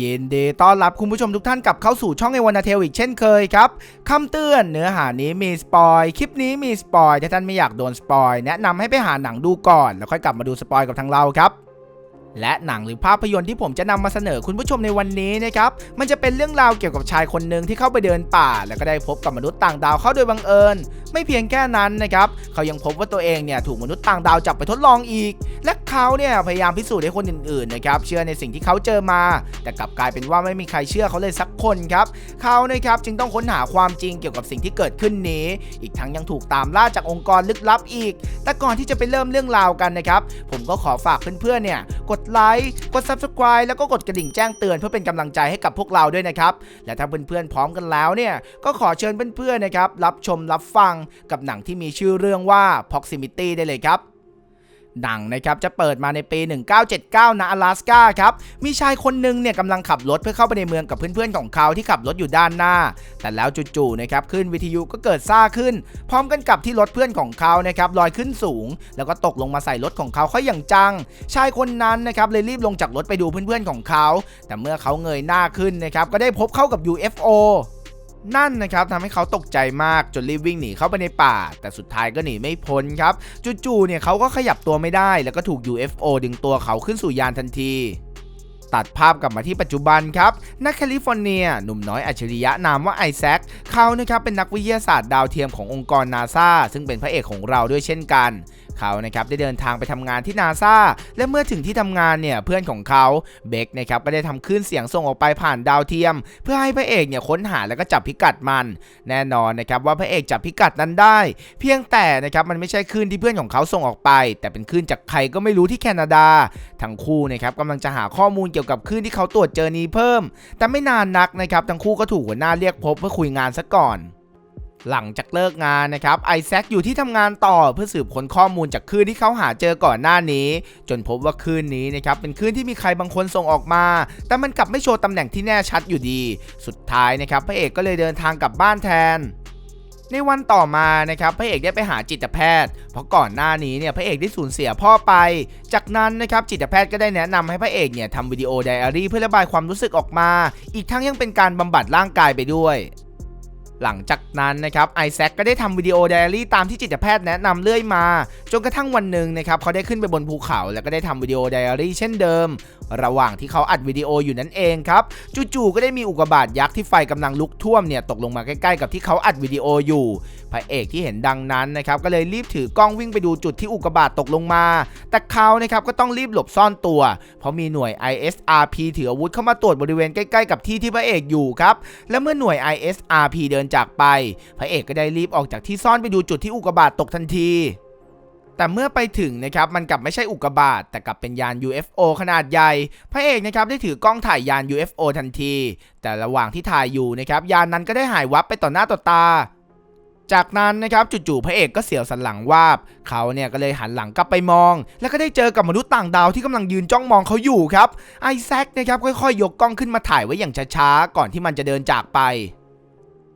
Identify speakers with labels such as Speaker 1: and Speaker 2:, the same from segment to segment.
Speaker 1: ยินดีต้อนรับคุณผู้ชมทุกท่านกลับเข้าสู่ช่องไอวันาเทลอีกเช่นเคยครับคำเตือนเนื้อหานี้มีสปอย คลิปนี้มีสปอย ถ้าท่านไม่อยากโดนสปอย แนะนำให้ไปหาหนังดูก่อน แล้วค่อยกลับมาดูสปอยกับทางเราครับและหนังหรือภาพยนตร์ที่ผมจะนำมาเสนอคุณผู้ชมในวันนี้นะครับ มันจะเป็นเรื่องราวเกี่ยวกับชายคนหนึ่งที่เข้าไปเดินป่า แล้วก็ได้พบกับมนุษย์ต่างดาวเข้าโดยบังเอิญไม่เพียงแค่นั้นนะครับเขายังพบว่าตัวเองเนี่ยถูกมนุษย์ต่างดาวจับไปทดลองอีก และเขาเนี่ยพยายามพิสูจน์ให้คนอื่นๆนะครับเชื่อในสิ่งที่เขาเจอมา แต่กลับกลายเป็นว่าไม่มีใครเชื่อเขาเลยสักคนครับเขานะครับจึงต้องค้นหาความจริงเกี่ยวกับสิ่งที่เกิดขึ้นนี้ อีกทั้งยังถูกตามล่าจากองค์กรลึกลับอีก แต่ก่อนที่จะไปเริ่มเรื่องราวกันนะครับผมก็ขอฝากเพื่อนๆเนี่ยกดไลค์กด subscribe แล้วก็กดกระดิ่งแจ้งเตือนเพื่อเป็นกำลังใจให้กับพวกเราด้วยนะครับและถ้าเพื่อนๆพร้อมกันแล้วเนี่ยก็ขอเชิญเพื่อนๆนะครับรับชมรับฟังกับหนังที่มีชื่อเรื่องว่า Proximity ได้เลยครับหนังนะครับจะเปิดมาในปี 1979ณอลาสกาครับ มีชายคนหนึ่งเนี่ยกำลังขับรถเพื่อเข้าไปในเมืองกับเพื่อนๆของเขาที่ขับรถอยู่ด้านหน้า แต่แล้วจู่ๆนะครับขึ้นวิทยุก็เกิดซ่าขึ้น พร้อมกันกับที่รถเพื่อนของเขานะครับลอยขึ้นสูง แล้วก็ตกลงมาใส่รถของเขาเขาอย่างจัง ชายคนนั้นนะครับเลยรีบลงจากรถไปดูเพื่อนๆของเขา แต่เมื่อเขาเงยหน้าขึ้นนะครับก็ได้พบเข้ากับ UFO นั่นนะครับทำให้เขาตกใจมากจนรีบวิ่งหนีเข้าไปในป่า แต่สุดท้ายก็หนีไม่พ้นครับจู่ๆเนี่ยเขาก็ขยับตัวไม่ได้แล้วก็ถูก UFO ดึงตัวเขาขึ้นสู่ยานทันทีตัดภาพกลับมาที่ปัจจุบันครับนักแคลิฟอร์เนีย หนุ่มน้อยอัจฉริยะนามว่าไอแซคเขานะครับเป็นนักวิทยาศาสตร์ดาวเทียมขององค์กรนาซาซึ่งเป็นพระเอกของเราด้วยเช่นกัน เขานะครับได้เดินทางไปทำงานที่นาซาและเมื่อถึงที่ทำงานเนี่ยเพื่อนของเขาเบคนะครับก็ได้ทำคลื่นเสียงส่งออกไปผ่านดาวเทียม เพื่อให้พระเอกเนี่ยค้นหาแล้วก็จับพิกัดมัน แน่นอนนะครับว่าพระเอกจับพิกัดนั้นได้ เพียงแต่นะครับมันไม่ใช่คลื่นที่เพื่อนของเขาส่งออกไป แต่เป็นคลื่นจากใครก็ไม่รู้ที่แคนาดา ทั้งคู่นะครับกำลังจะหาข้อมูลเกี่ยวกับคลื่นที่เขาตรวจเจอนี้เพิ่ม แต่ไม่นานนักนะครับทั้งคู่ก็ถูกหัวหน้าเรียกพบเพื่อคุยงานซะก่อน หลังจากเลิกงานนะครับไอแซคอยู่ที่ทำงานต่อเพื่อสืบค้นข้อมูลจากคลื่นที่เขาหาเจอก่อนหน้านี้ จนพบว่าคลื่นนี้นะครับเป็นคลื่นที่มีใครบางคนส่งออกมา แต่มันกลับไม่โชว์ตำแหน่งที่แน่ชัดอยู่ดี สุดท้ายนะครับพระเอกก็เลยเดินทางกลับบ้านแทนในวันต่อมานะครับพระเอกได้ไปหาจิตแพทย์ เพราะก่อนหน้านี้เนี่ยพระเอกได้สูญเสียพ่อไป จากนั้นนะครับจิตแพทย์ก็ได้แนะนำให้พระเอกเนี่ยทำวิดีโอไดอารี่เพื่อระบายความรู้สึกออกมา อีกทั้งยังเป็นการบำบัดร่างกายไปด้วย หลังจากนั้นนะครับไอแซคก็ได้ทำวิดีโอไดอารี่ตามที่จิตแพทย์แนะนำเรื่อยมา จนกระทั่งวันหนึ่งนะครับเขาได้ขึ้นไปบนภูเขา แล้วก็ได้ทำวิดีโอไดอารี่เช่นเดิม ระหว่างที่เขาอัดวิดีโออยู่นั่นเองครับจู่ๆก็ได้มีอุกกาบาตยักษ์ที่ไฟกำลังลุกท่วมเนี่ยตกลงมาใกล้ๆกับที่เขาอัดวิดีโออยู่พระเอกที่เห็นดังนั้นนะครับก็เลยรีบถือกล้องวิ่งไปดูจุดที่อุกกาบาตตกลงมา แต่เขานะครับก็ต้องรีบหลบซ่อนตัว เพราะมีหน่วย ISRP ถืออาวุธเข้ามาตรวจบริเวณใกล้ๆกับที่ที่พระเอกอยู่ครับและเมื่อหน่วย ISRP เดินจากไป พระเอกก็ได้รีบออกจากที่ซ่อนไปดูจุดที่อุกกาบาตตกทันทีแต่เมื่อไปถึงนะครับมันกลับไม่ใช่อุกกาบาตแต่กลับเป็นยาน UFO ขนาดใหญ่ พระเอกนะครับได้ถือกล้องถ่ายยาน UFO ทันที แต่ระหว่างที่ถ่ายอยู่นะครับยานนั้นก็ได้หายวับไปต่อหน้าต่อตา จากนั้นนะครับจู่ๆพระเอกก็เสียวสันหลังวาบ เขาเนี่ยก็เลยหันหลังกลับไปมอง แล้วก็ได้เจอกับมนุษย์ต่างดาวที่กำลังยืนจ้องมองเขาอยู่ครับไอแซคนะครับค่อยๆยกกล้องขึ้นมาถ่ายไว้อย่างช้าๆก่อนที่มันจะเดินจากไป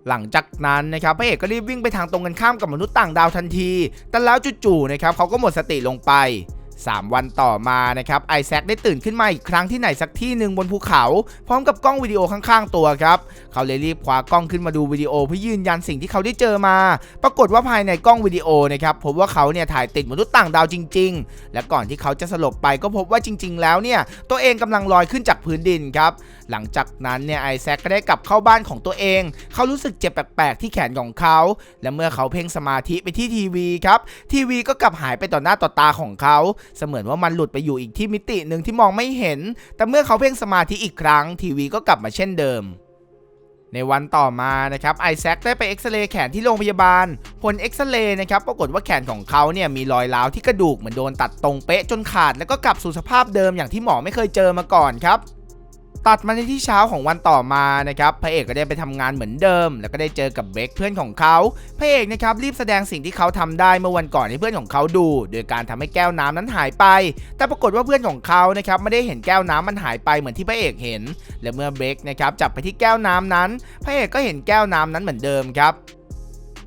Speaker 1: หลังจากนั้นนะครับพระเอกก็รีบวิ่งไปทางตรงกันข้ามกับมนุษย์ต่างดาวทันที แต่แล้วจู่ๆนะครับเขาก็หมดสติลงไป 3 วันต่อมานะครับไอแซคได้ตื่นขึ้นมาอีกครั้งที่ไหนสักที่หนึ่งบนภูเขา พร้อมกับกล้องวิดีโอข้างๆตัวครับ เขาเลยรีบคว้ากล้องขึ้นมาดูวิดีโอเพื่อยืนยันสิ่งที่เขาได้เจอมา ปรากฏว่าภายในกล้องวิดีโอนะครับพบว่าเขาเนี่ยถ่ายติดมนุษย์ต่างดาวจริง ๆ และก่อนที่เขาจะสลบไปก็พบว่าจริง ๆ แล้วเนี่ยตัวเองกำลังลอยขึ้นจากพื้นดินครับหลังจากนั้นเนี่ยไอแซคก็ได้กลับเข้าบ้านของตัวเอง เขารู้สึกเจ็บแปลกๆที่แขนของเขา และเมื่อเขาเพ่งสมาธิไปที่ทีวีครับทีวีก็กลับหายไปต่อหน้าต่อตาของเขาเสมือนว่ามันหลุดไปอยู่อีกที่มิติหนึ่งที่มองไม่เห็น แต่เมื่อเขาเพ่งสมาธิอีกครั้ง ทีวีก็กลับมาเช่นเดิมในวันต่อมานะครับไอแซคได้ไปเอ็กซเรย์แขนที่โรงพยาบาล ผลเอ็กซเรย์นะครับปรากฏว่าแขนของเขาเนี่ยมีรอยร้าวที่กระดูกเหมือนโดนตัดตรงเป๊ะจนขาด แล้วก็กลับสู่สภาพเดิมอย่างที่หมอไม่เคยเจอมาก่อนครับ ตัดมาในที่เช้าของวันต่อมานะครับพระเอกก็ได้ไปทำงานเหมือนเดิม แล้วก็ได้เจอกับเบคเพื่อนของเขาพระเอกนะครับรีบแสดงสิ่งที่เขาทำได้เมื่อวันก่อนให้เพื่อนของเขาดู โดยการทำให้แก้วน้ำนั้นหายไป แต่ปรากฏว่าเพื่อนของเขานะครับไม่ได้เห็นแก้วน้ำมันหายไปเหมือนที่พระเอกเห็น และเมื่อเบคนะครับจับไปที่แก้วน้ำนั้น พระเอกก็เห็นแก้วน้ำนั้นเหมือนเดิมครับ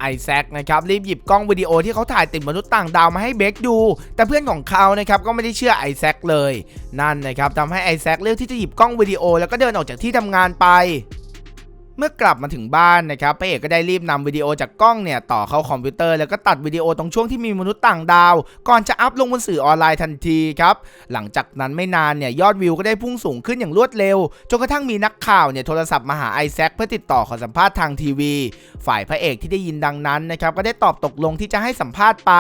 Speaker 1: ไอแซคนะครับรีบหยิบกล้องวิดีโอที่เขาถ่ายติดมนุษย์ต่างดาวมาให้เบคดู แต่เพื่อนของเขานะครับก็ไม่ได้เชื่อไอแซคเลย นั่นนะครับทำให้ไอแซคเลือกที่จะหยิบกล้องวิดีโอแล้วก็เดินออกจากที่ทำงานไป เมื่อกลับมาถึงบ้านนะครับพระเอกก็ได้รีบนำวิดีโอจากกล้องเนี่ยต่อเข้าคอมพิวเตอร์แล้วก็ตัดวิดีโอตรงช่วงที่มีมนุษย์ต่างดาว ก่อนจะอัพลงบนสื่อออนไลน์ทันทีครับหลังจากนั้นไม่นานเนี่ยยอดวิวก็ได้พุ่งสูงขึ้นอย่างรวดเร็วจนกระทั่งมีนักข่าวเนี่ยโทรศัพท์มาหาไอแซคเพื่อติดต่อขอสัมภาษณ์ทางทีวี ฝ่ายพระเอกที่ได้ยินดังนั้นนะครับก็ได้ตอบตกลงที่จะให้สัมภาษณ์ไป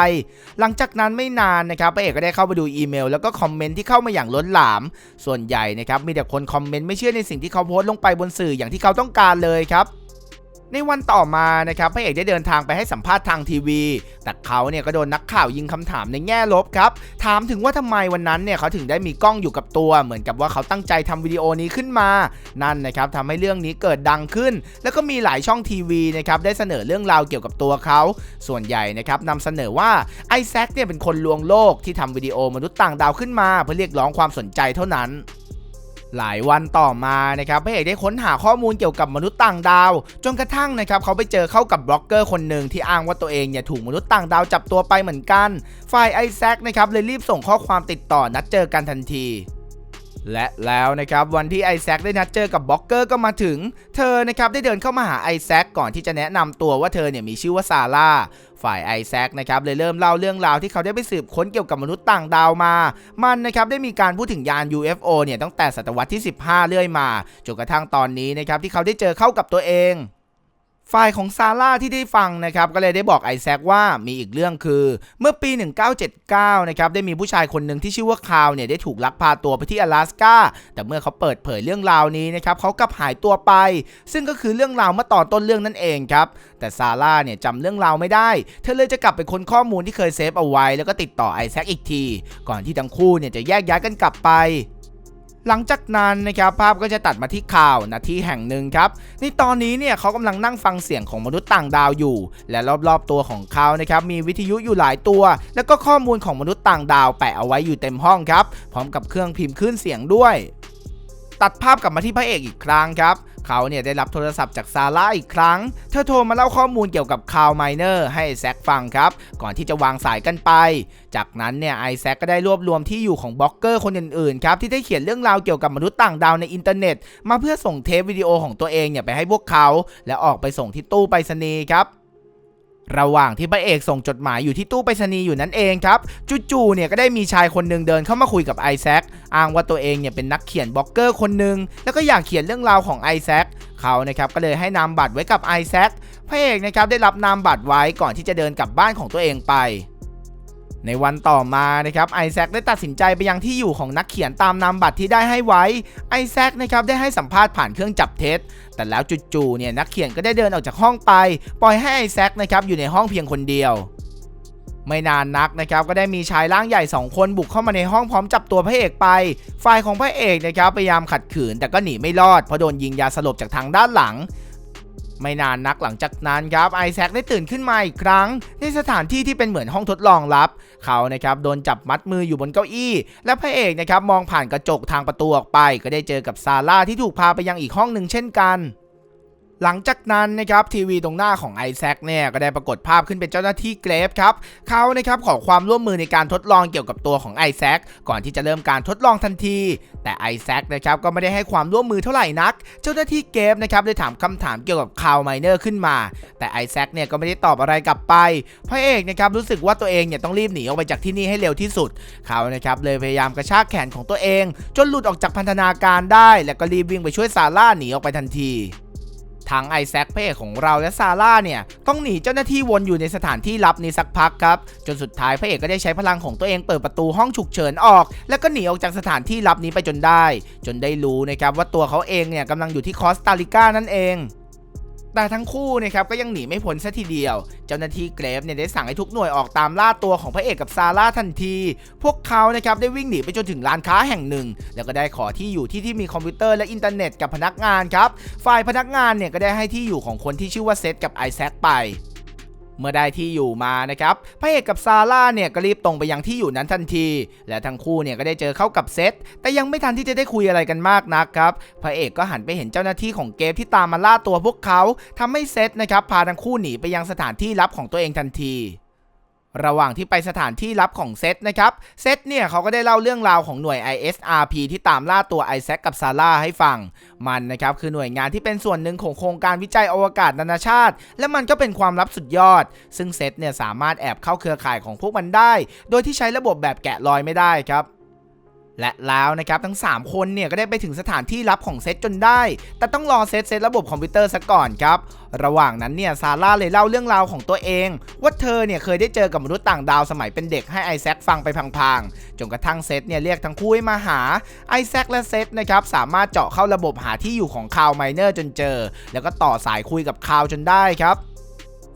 Speaker 1: หลังจากนั้นไม่นานนะครับพระเอกก็ได้เข้าไปดูอีเมล แล้วก็คอมเมนต์ที่เข้ามาอย่างล้นหลาม ส่วนใหญ่นะครับมีแต่คนคอมเมนต์ไม่เชื่อในสิ่งที่เขาโพสต์ลงไปบนสื่ออย่างที่เขาต้องการเลยครับในวันต่อมานะครับพระเอกได้เดินทางไปให้สัมภาษณ์ทางทีวี แต่เขาเนี่ยก็โดนนักข่าวยิงคำถามในแง่ลบครับ ถามถึงว่าทำไมวันนั้นเนี่ยเขาถึงได้มีกล้องอยู่กับตัว เหมือนกับว่าเขาตั้งใจทำวิดีโอนี้ขึ้นมา นั่นนะครับทำให้เรื่องนี้เกิดดังขึ้น แล้วก็มีหลายช่องทีวีนะครับได้เสนอเรื่องราวเกี่ยวกับตัวเขา ส่วนใหญ่นะครับนำเสนอว่าไอแซคเนี่ยเป็นคนลวงโลกที่ทำวิดีโอมนุษย์ต่างดาวขึ้นมา เพื่อเรียกร้องความสนใจเท่านั้น หลายวันต่อมานะครับพระเอกได้ค้นหาข้อมูลเกี่ยวกับมนุษย์ต่างดาว จนกระทั่งนะครับเขาไปเจอเข้ากับบล็อกเกอร์คนหนึ่งที่อ้างว่าตัวเองเนี่ยถูกมนุษย์ต่างดาวจับตัวไปเหมือนกัน ฝ่ายไอแซคนะครับเลยรีบส่งข้อความติดต่อนัดเจอกันทันที และแล้วนะครับวันที่ไอแซคได้นัดเจอกับบล็อกเกอร์ก็มาถึง เธอนะครับได้เดินเข้ามาหาไอแซคก่อนที่จะแนะนำตัวว่าเธอเนี่ยมีชื่อว่าซาร่าฝ่ายไอแซคนะครับเลยเริ่มเล่าเรื่องราวที่เขาได้ไปสืบค้นเกี่ยวกับมนุษย์ต่างดาวมา มันนะครับได้มีการพูดถึงยาน UFO เนี่ยตั้งแต่ศตวรรษที่ 15 เรื่อยมาจนกระทั่งตอนนี้นะครับที่เขาได้เจอเข้ากับตัวเอง ฝ่ายของซาร่าที่ได้ฟังนะครับก็เลยได้บอกไอแซคว่ามีอีกเรื่องคือ เมื่อปี 1979 นะครับได้มีผู้ชายคนหนึ่งที่ชื่อว่าคาวเนี่ยได้ถูกลักพาตัวไปที่阿拉สกาแต่เมื่อเขาเปิดเผยเรื่องราวนี้นะครับเขากลับหายตัวไป ซึ่งก็คือเรื่องราวเมื่อตอนต้นเรื่องนั่นเองครับแต่ซาร่าเนี่ยจำเรื่องราวไม่ได้ เธอเลยจะกลับไปค้นข้อมูลที่เคยเซฟเอาไว้ แล้วก็ติดต่อไอแซคอีกที ก่อนที่ทั้งคู่เนี่ยจะแยกย้ายกันกลับไป หลังจากนั้นนะครับภาพก็จะตัดมาที่ข่าวนาที่แห่งหนึ่งครับในตอนนี้เนี่ยเขากำลังนั่งฟังเสียงของมนุษย์ต่างดาวอยู่ และรอบๆตัวของเขานะครับมีวิทยุอยู่หลายตัว แล้วก็ข้อมูลของมนุษย์ต่างดาวแปะเอาไว้อยู่เต็มห้องครับพร้อมกับเครื่องพิมพ์คลื่นเสียงด้วย ตัดภาพกลับมาที่พระเอกอีกครั้งครับเขาเนี่ยได้รับโทรศัพท์จากซาร่าอีกครั้ง เธอโทรมาเล่าข้อมูลเกี่ยวกับคาวไมเนอร์ให้แซคฟังครับ ก่อนที่จะวางสายกันไป จากนั้นเนี่ยไอแซคก็ได้รวบรวมที่อยู่ของบล็อกเกอร์คนอื่นๆครับที่ได้เขียนเรื่องราวเกี่ยวกับมนุษย์ต่างดาวในอินเทอร์เน็ต มาเพื่อส่งเทปวิดีโอของตัวเองเนี่ยไปให้พวกเขา และออกไปส่งที่ตู้ไปรษณีย์ครับ ระหว่างที่พระเอกส่งจดหมายอยู่ที่ตู้ไปรษณีย์อยู่นั่นเองครับจู่ๆเนี่ยก็ได้มีชายคนหนึ่งเดินเข้ามาคุยกับไอแซคอ้างว่าตัวเองเนี่ยเป็นนักเขียนบล็อกเกอร์คนหนึ่งแล้วก็อยากเขียนเรื่องราวของไอแซคเขานะครับก็เลยให้นามบัตรไว้กับไอแซคพระเอกนะครับได้รับนามบัตรไว้ก่อนที่จะเดินกลับบ้านของตัวเองไป ในวันต่อมานะครับไอแซคได้ตัดสินใจไปยังที่อยู่ของนักเขียนตามนามบัตรที่ได้ให้ไว้ไอแซคนะครับได้ให้สัมภาษณ์ผ่านเครื่องจับเท็จ แต่แล้วจู่ๆเนี่ยนักเขียนก็ได้เดินออกจากห้องไป ปล่อยให้ไอแซคนะครับอยู่ในห้องเพียงคนเดียว ไม่นานนักนะครับก็ได้มีชายร่างใหญ่ 2 คนบุกเข้ามาในห้องพร้อมจับตัวพระเอกไป ฝ่ายของพระเอกนะครับพยายามขัดขืนแต่ก็หนีไม่รอดเพราะโดนยิงยาสลบจากทางด้านหลัง ไม่นานนักหลังจากนั้นครับไอแซคได้ตื่นขึ้นมาอีกครั้ง ในสถานที่ที่เป็นเหมือนห้องทดลองลับ เขานะครับโดนจับมัดมืออยู่บนเก้าอี้ และพระเอกนะครับมองผ่านกระจกทางประตูออกไป ก็ได้เจอกับซาร่าที่ถูกพาไปยังอีกห้องหนึ่งเช่นกัน หลังจากนั้นนะครับทีวีตรงหน้าของไอแซคเนี่ยก็ได้ปรากฏภาพขึ้นเป็นเจ้าหน้าที่เกรฟครับเขานะครับขอความร่วมมือในการทดลองเกี่ยวกับตัวของไอแซคก่อนที่จะเริ่มการทดลองทันที แต่ไอแซคนะครับก็ไม่ได้ให้ความร่วมมือเท่าไหร่นัก เจ้าหน้าที่เกรฟนะครับเลยถามคำถามเกี่ยวกับคาวไมเนอร์ขึ้นมา แต่ไอแซคเนี่ยก็ไม่ได้ตอบอะไรกลับไปพระเอกนะครับรู้สึกว่าตัวเองเนี่ยต้องรีบหนีออกไปจากที่นี่ให้เร็วที่สุด เขานะครับเลยพยายามกระชากแขนของตัวเอง จนหลุดออกจากพันธนาการได้ แล้วก็รีบวิ่งไปช่วยซาร่าหนีออกไปทันที ทั้งไอแซคเพ่ของเราและซาร่าเนี่ยต้องหนีเจ้าหน้าที่วนอยู่ในสถานที่ลับนี้สักพักครับ จนสุดท้ายพระเอกก็ได้ใช้พลังของตัวเองเปิดประตูห้องฉุกเฉินออก แล้วก็หนีออกจากสถานที่ลับนี้ไปจนได้ จนได้รู้นะครับว่าตัวเขาเองเนี่ยกำลังอยู่ที่คอสตาริกานั่นเอง แต่ทั้งคู่นะครับก็ยังหนีไม่พ้นซะทีเดียว เจ้าหน้าที่เกรฟเนี่ยได้สั่งให้ทุกหน่วยออกตามล่าตัวของพระเอกกับซาร่าทันที พวกเขานะครับได้วิ่งหนีไปจนถึงร้านค้าแห่งหนึ่ง แล้วก็ได้ขอที่อยู่ที่ที่มีคอมพิวเตอร์และอินเทอร์เน็ตกับพนักงานครับ ฝ่ายพนักงานเนี่ยก็ได้ให้ที่อยู่ของคนที่ชื่อว่าเซตกับไอแซคไป เมื่อได้ที่อยู่มานะครับพระเอกกับซาร่าเนี่ยก็รีบตรงไปยังที่อยู่นั้นทันที และทั้งคู่เนี่ยก็ได้เจอเข้ากับเซตแต่ยังไม่ทันที่จะได้คุยอะไรกันมากนักครับพระเอกก็หันไปเห็นเจ้าหน้าที่ของเกฟที่ตามมาล่าตัวพวกเขาทำให้เซตนะครับพาทั้งคู่หนีไปยังสถานที่ลับของตัวเองทันที ระหว่างที่ไปสถานที่ลับของเซตนะครับ เซตเนี่ยเขาก็ได้เล่าเรื่องราวของหน่วย ISRP ที่ตามล่าตัวไอแซคกับซาร่าให้ฟัง มันนะครับคือหน่วยงานที่เป็นส่วนหนึ่งของโครงการวิจัยอวกาศนานาชาติ และมันก็เป็นความลับสุดยอด ซึ่งเซตเนี่ยสามารถแอบเข้าเครือข่ายของพวกมันได้ โดยที่ใช้ระบบแบบแกะรอยไม่ได้ครับ และแล้วนะครับทั้ง 3 คนเนี่ยก็ได้ไปถึงสถานที่ลับของเซตจนได้ แต่ต้องรอเซตเซตระบบคอมพิวเตอร์ซะก่อนครับ ระหว่างนั้นเนี่ยซาร่าเลยเล่าเรื่องราวของตัวเอง ว่าเธอเนี่ยเคยได้เจอกับมนุษย์ต่างดาวสมัยเป็นเด็กให้ไอแซคฟังไปพลางๆ จนกระทั่งเซตเนี่ยเรียกทั้งคู่ให้มาหาไอแซคและเซตนะครับสามารถเจาะเข้าระบบหาที่อยู่ของคาวไมเนอร์จนเจอ แล้วก็ต่อสายคุยกับคาวจนได้ครับ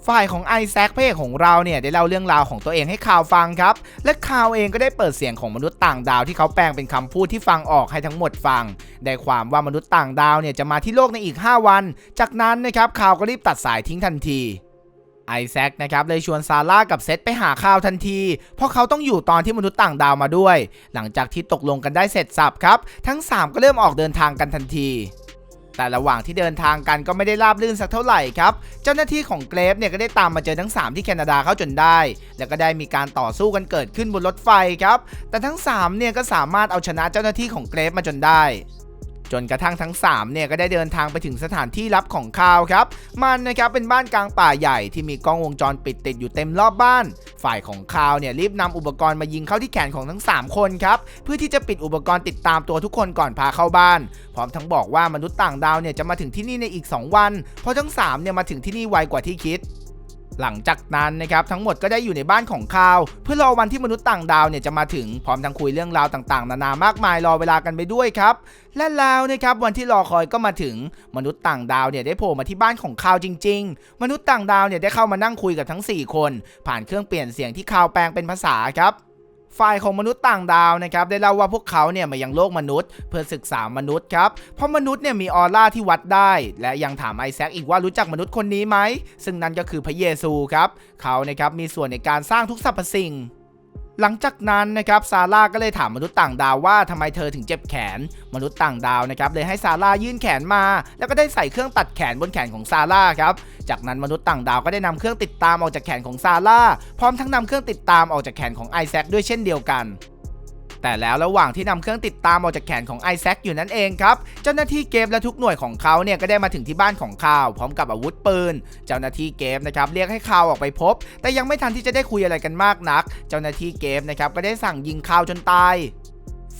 Speaker 1: ฝ่ายของไอแซคพระเอกของเราเนี่ยได้เล่าเรื่องราวของตัวเองให้ข่าวฟังครับ และข่าวเองก็ได้เปิดเสียงของมนุษย์ต่างดาวที่เขาแปลงเป็นคำพูดที่ฟังออกให้ทั้งหมดฟัง ได้ความว่ามนุษย์ต่างดาวเนี่ยจะมาที่โลกในอีก 5 วัน จากนั้นนะครับข่าวก็รีบตัดสายทิ้งทันทีไอแซคนะครับเลยชวนซาร่ากับเซตไปหาข่าวทันที เพราะเขาต้องอยู่ตอนที่มนุษย์ต่างดาวมาด้วย หลังจากที่ตกลงกันได้เสร็จสับครับ ทั้ง 3 ก็เริ่มออกเดินทางกันทันที แต่ระหว่างที่เดินทางกันก็ไม่ได้ราบรื่นสักเท่าไหร่ครับ เจ้าหน้าที่ของเกรฟเนี่ยก็ได้ตามมาเจอทั้ง 3 ที่แคนาดาเข้าจนได้ แล้วก็ได้มีการต่อสู้กันเกิดขึ้นบนรถไฟครับ แต่ทั้ง3เนี่ยก็สามารถเอาชนะเจ้าหน้าที่ของเกรฟมาจนได้ จนกระทั่งทั้ง3เนี่ยก็ได้เดินทางไปถึงสถานที่ลับของคาวครับ มันนะครับเป็นบ้านกลางป่าใหญ่ที่มีกล้องวงจรปิดติดอยู่เต็มรอบบ้าน ฝ่ายของคาวเนี่ยรีบนำอุปกรณ์มายิงเข้าที่แขนของทั้ง 3 คนครับเพื่อที่จะปิดอุปกรณ์ติดตามตัวทุกคนก่อนพาเข้าบ้าน พร้อมทั้งบอกว่ามนุษย์ต่างดาวเนี่ยจะมาถึงที่นี่ในอีก 2 วัน เพราะทั้ง3เนี่ยมาถึงที่นี่ไวกว่าที่คิด หลังจากนั้นนะครับทั้งหมดก็ได้อยู่ในบ้านของคาว เพื่อรอวันที่มนุษย์ต่างดาวเนี่ยจะมาถึงพร้อมทั้งคุยเรื่องราวต่างๆ นานามากมายรอเวลากันไปด้วยครับและแล้วนะครับวันที่รอคอยก็มาถึงมนุษย์ต่างดาวเนี่ยได้โผล่มาที่บ้านของคาวจริง ๆ มนุษย์ต่างดาวเนี่ยได้เข้ามานั่งคุยกับทั้ง 4 คน ผ่านเครื่องเปลี่ยนเสียงที่คาวแปลงเป็นภาษาครับ ฝ่ายของมนุษย์ต่างดาวนะครับได้เล่าว่าพวกเขาเนี่ยมายังโลกมนุษย์ เพื่อศึกษามนุษย์ครับเพราะมนุษย์เนี่ยมีออร่าที่วัดได้ และยังถามไอแซคอีกว่ารู้จักมนุษย์คนนี้ไหมซึ่งนั่นก็คือพระเยซูครับเขานะครับมีส่วนในการสร้างทุกสรรพสิ่ง หลังจากนั้นนะครับซาร่าก็เลยถามมนุษย์ต่างดาวว่าทำไมเธอถึงเจ็บแขน มนุษย์ต่างดาวนะครับเลยให้ซาร่ายื่นแขนมา แล้วก็ได้ใส่เครื่องตัดแขนบนแขนของซาร่าครับจากนั้นมนุษย์ต่างดาวก็ได้นำเครื่องติดตามออกจากแขนของซาร่าพร้อมทั้งนำเครื่องติดตามออกจากแขนของไอแซคด้วยเช่นเดียวกัน แต่แล้วระหว่างที่นำเครื่องติดตามออกจากแขนของไอแซคอยู่นั่นเองครับ เจ้าหน้าที่เกมและทุกหน่วยของเขาเนี่ยก็ได้มาถึงที่บ้านของข่าว พร้อมกับอาวุธปืน เจ้าหน้าที่เกมนะครับเรียกให้ข่าวออกไปพบ แต่ยังไม่ทันที่จะได้คุยอะไรกันมากนัก เจ้าหน้าที่เกมนะครับก็ได้สั่งยิงข่าวจนตาย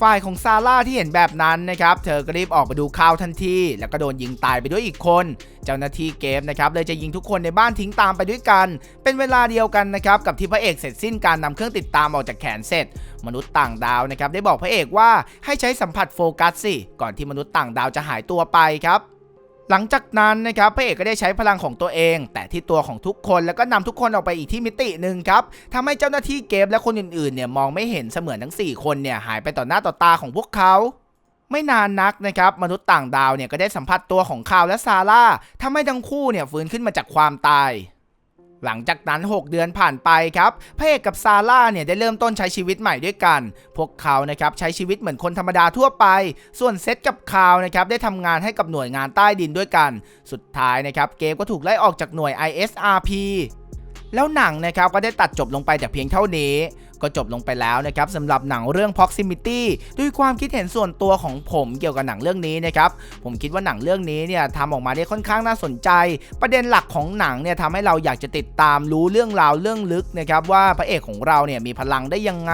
Speaker 1: ฝ่ายของซาร่าที่เห็นแบบนั้นนะครับ เธอก็รีบออกมาดูข่าวทันที แล้วก็โดนยิงตายไปด้วยอีกคน เจ้าหน้าที่เกมนะครับเลยจะยิงทุกคนในบ้านทิ้งตามไปด้วยกัน เป็นเวลาเดียวกันนะครับกับที่พระเอกเสร็จสิ้นการนำเครื่องติดตามออกจากแขนเสร็จ มนุษย์ต่างดาวนะครับได้บอกพระเอกว่าให้ใช้สัมผัสโฟกัสสิก่อนที่มนุษย์ต่างดาวจะหายตัวไปครับ หลังจากนั้นนะครับพระเอกก็ได้ใช้พลังของตัวเอง แต่ที่ตัวของทุกคนแล้วก็นำทุกคนออกไปอีกที่มิติหนึ่งครับทำให้เจ้าหน้าที่เกมและคนอื่นๆเนี่ยมองไม่เห็นเสมือนทั้ง 4 คนเนี่ยหายไปต่อหน้าต่อตาของพวกเขาไม่นานนักนะครับมนุษย์ต่างดาวเนี่ยก็ได้สัมผัสตัวของคาวและซาร่าทำให้ทั้งคู่เนี่ยฟื้นขึ้นมาจากความตาย หลังจากนั้น 6 เดือนผ่านไปครับพระเอกกับซาร่าเนี่ยได้เริ่มต้นใช้ชีวิตใหม่ด้วยกัน พวกเขานะครับใช้ชีวิตเหมือนคนธรรมดาทั่วไป ส่วนเซตกับคาวนะครับได้ทำงานให้กับหน่วยงานใต้ดินด้วยกัน สุดท้ายนะครับเกมก็ถูกไล่ออกจากหน่วย ISRP แล้วหนังนะครับก็ได้ตัดจบลงไปแต่เพียงเท่านี้ ก็จบลงไปแล้วนะครับสำหรับหนังเรื่อง Proximity ด้วยความคิดเห็นส่วนตัวของผมเกี่ยวกับหนังเรื่องนี้นะครับผมคิดว่าหนังเรื่องนี้เนี่ยทำออกมาได้ค่อนข้างน่าสนใจ ประเด็นหลักของหนังเนี่ยทำให้เราอยากจะติดตามรู้เรื่องราวเรื่องลึกนะครับว่าพระเอกของเราเนี่ยมีพลังได้ยังไง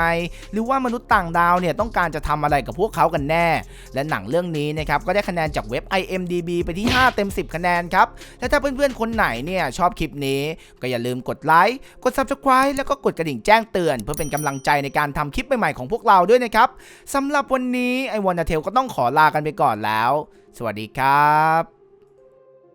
Speaker 1: หรือว่ามนุษย์ต่างดาวเนี่ยต้องการจะทำอะไรกับพวกเขากันแน่ และหนังเรื่องนี้นะครับก็ได้คะแนนจากเว็บ IMDB ไปที่ 5 เต็ม 10 คะแนนครับและถ้าเพื่อนๆคนไหนเนี่ยชอบคลิปนี้ ก็อย่าลืมกดไลค์กด Subscribe แล้วก็กดกระดิ่งแจ้งเตือนเพื่อเป็นกำลังใจในการทำคลิปใหม่ๆของพวกเราด้วยนะครับสำหรับวันนี้ไอวอนเทลก็ต้องขอลากันไปก่อนแล้ว สวัสดีครับ